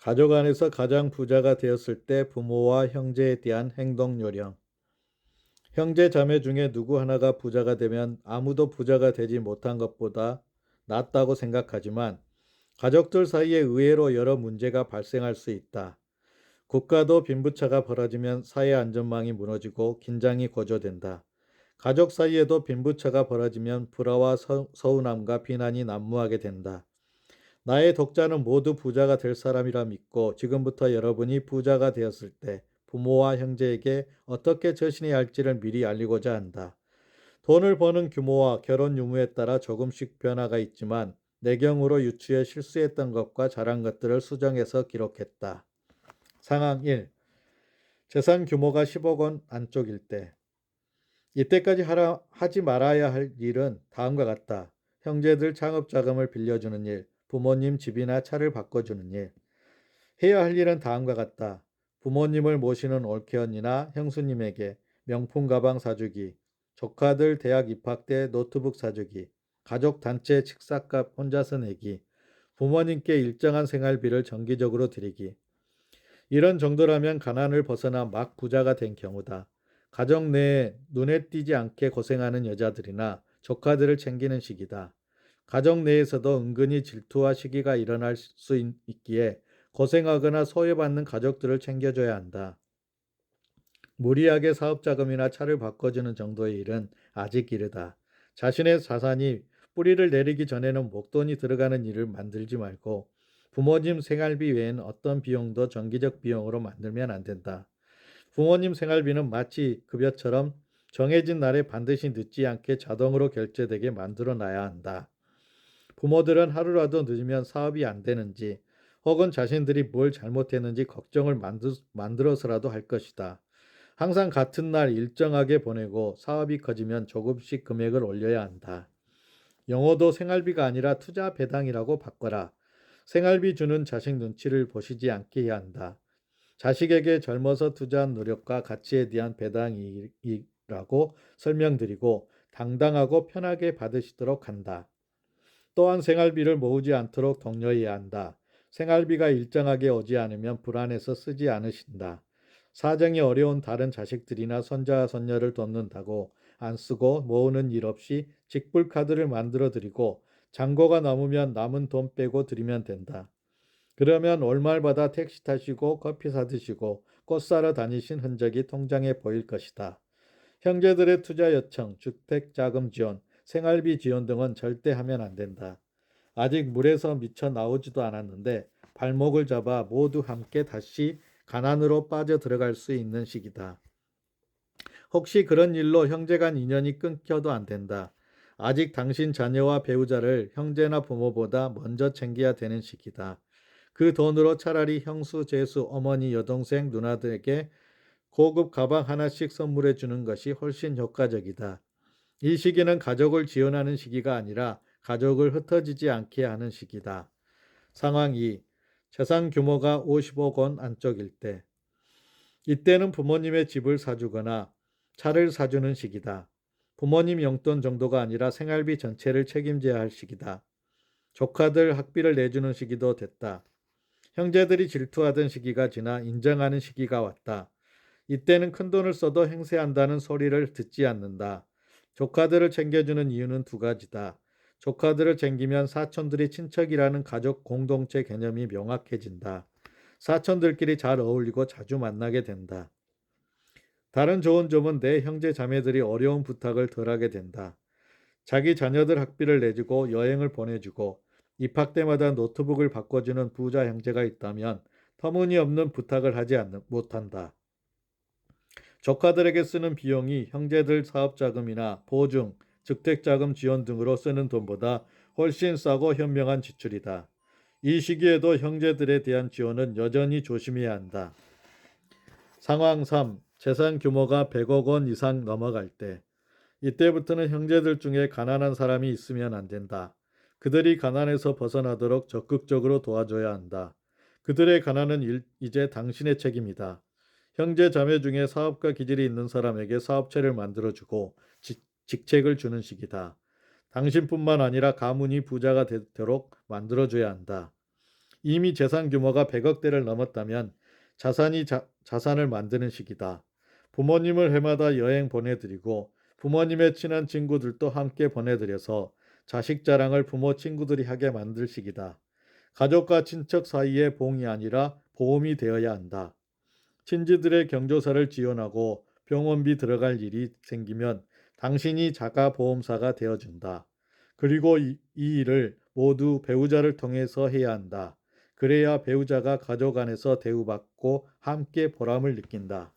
가족 안에서 가장 부자가 되었을 때 부모와 형제에 대한 행동 요령. 형제 자매 중에 누구 하나가 부자가 되면 아무도 부자가 되지 못한 것보다 낫다고 생각하지만 가족들 사이에 의외로 여러 문제가 발생할 수 있다. 국가도 빈부차가 벌어지면 사회 안전망이 무너지고 긴장이 고조된다. 가족 사이에도 빈부차가 벌어지면 불화와 서, 서운함과 비난이 난무하게 된다. 나의 독자는 모두 부자가 될 사람이라 믿고 지금부터 여러분이 부자가 되었을 때 부모와 형제에게 어떻게 처신해야 할지를 미리 알리고자 한다. 돈을 버는 규모와 결혼 유무에 따라 조금씩 변화가 있지만 내 경우로 유추해 실수했던 것과 잘한 것들을 수정해서 기록했다. 상황 1. 재산 규모가 10억 원 안쪽일 때. 이때까지 하라, 하지 말아야 할 일은 다음과 같다. 형제들 창업 자금을 빌려주는 일, 부모님 집이나 차를 바꿔주는 일. 해야 할 일은 다음과 같다. 부모님을 모시는 올케 언니나 형수님에게 명품 가방 사주기, 조카들 대학 입학 때 노트북 사주기, 가족 단체 식사값 혼자서 내기, 부모님께 일정한 생활비를 정기적으로 드리기. 이런 정도라면 가난을 벗어나 막 부자가 된 경우다. 가정 내에 눈에 띄지 않게 고생하는 여자들이나 조카들을 챙기는 시기다. 가정 내에서도 은근히 질투와 시기가 일어날 수 있- 있기에 고생하거나 소외받는 가족들을 챙겨줘야 한다. 무리하게 사업 자금이나 차를 바꿔주는 정도의 일은 아직 이르다. 자신의 자산이 뿌리를 내리기 전에는 목돈이 들어가는 일을 만들지 말고 부모님 생활비 외엔 어떤 비용도 정기적 비용으로 만들면 안 된다. 부모님 생활비는 마치 급여처럼 정해진 날에 반드시 늦지 않게 자동으로 결제되게 만들어 놔야 한다. 부모들은 하루라도 늦으면 사업이 안 되는지 혹은 자신들이 뭘 잘못했는지 걱정을 만들, 만들어서라도 할 것이다. 항상 같은 날 일정하게 보내고 사업이 커지면 조금씩 금액을 올려야 한다. 영어도 생활비가 아니라 투자 배당이라고 바꿔라. 생활비 주는 자식 눈치를 보시지 않게 해야 한다. 자식에게 젊어서 투자한 노력과 가치에 대한 배당이라고 설명드리고 당당하고 편하게 받으시도록 한다. 또한 생활비를 모으지 않도록 독려해야 한다. 생활비가 일정하게 오지 않으면 불안해서 쓰지 않으신다. 사정이 어려운 다른 자식들이나 손자 손녀를 돕는다고 안 쓰고 모으는 일 없이 직불 카드를 만들어 드리고 잔고가 남으면 남은 돈 빼고 드리면 된다. 그러면 월말마다 택시 타시고 커피 사 드시고 꽃 사러 다니신 흔적이 통장에 보일 것이다. 형제들의 투자 요청, 주택 자금 지원, 생활비 지원 등은 절대 하면 안 된다. 아직 물에서 미쳐 나오지도 않았는데 발목을 잡아 모두 함께 다시 가난으로 빠져 들어갈 수 있는 시기다. 혹시 그런 일로 형제 간 인연이 끊겨도 안 된다. 아직 당신 자녀와 배우자를 형제나 부모보다 먼저 챙겨야 되는 시기다. 그 돈으로 차라리 형수, 제수, 어머니, 여동생, 누나들에게 고급 가방 하나씩 선물해 주는 것이 훨씬 효과적이다. 이 시기는 가족을 지원하는 시기가 아니라 가족을 흩어지지 않게 하는 시기다. 상황 2. 재산 규모가 50억 원 안쪽일 때. 이때는 부모님의 집을 사주거나 차를 사주는 시기다. 부모님 용돈 정도가 아니라 생활비 전체를 책임져야 할 시기다. 조카들 학비를 내주는 시기도 됐다. 형제들이 질투하던 시기가 지나 인정하는 시기가 왔다. 이때는 큰 돈을 써도 행세한다는 소리를 듣지 않는다. 조카들을 챙겨주는 이유는 두 가지다. 조카들을 챙기면 사촌들이 친척이라는 가족 공동체 개념이 명확해진다. 사촌들끼리 잘 어울리고 자주 만나게 된다. 다른 좋은 점은 내 형제 자매들이 어려운 부탁을 덜하게 된다. 자기 자녀들 학비를 내주고 여행을 보내주고 입학 때마다 노트북을 바꿔주는 부자 형제가 있다면 터무니없는 부탁을 하지 않, 못한다. 조카들에게 쓰는 비용이 형제들 사업 자금이나 보증, 주택 자금 지원 등으로 쓰는 돈보다 훨씬 싸고 현명한 지출이다. 이 시기에도 형제들에 대한 지원은 여전히 조심해야 한다. 상황 3. 재산 규모가 100억 원 이상 넘어갈 때. 이때부터는 형제들 중에 가난한 사람이 있으면 안 된다. 그들이 가난에서 벗어나도록 적극적으로 도와줘야 한다. 그들의 가난은 일, 이제 당신의 책임이다. 형제 자매 중에 사업가 기질이 있는 사람에게 사업체를 만들어주고 지, 직책을 주는 시기다. 당신뿐만 아니라 가문이 부자가 되도록 만들어줘야 한다. 이미 재산 규모가 100억 대를 넘었다면 자산이 자, 자산을 만드는 시기다. 부모님을 해마다 여행 보내드리고 부모님의 친한 친구들도 함께 보내드려서 자식 자랑을 부모 친구들이 하게 만들 시기다. 가족과 친척 사이의 봉이 아니라 보험이 되어야 한다. 친지들의 경조사를 지원하고 병원비 들어갈 일이 생기면 당신이 자가 보험사가 되어준다. 그리고 이, 이 일을 모두 배우자를 통해서 해야 한다. 그래야 배우자가 가족 안에서 대우받고 함께 보람을 느낀다.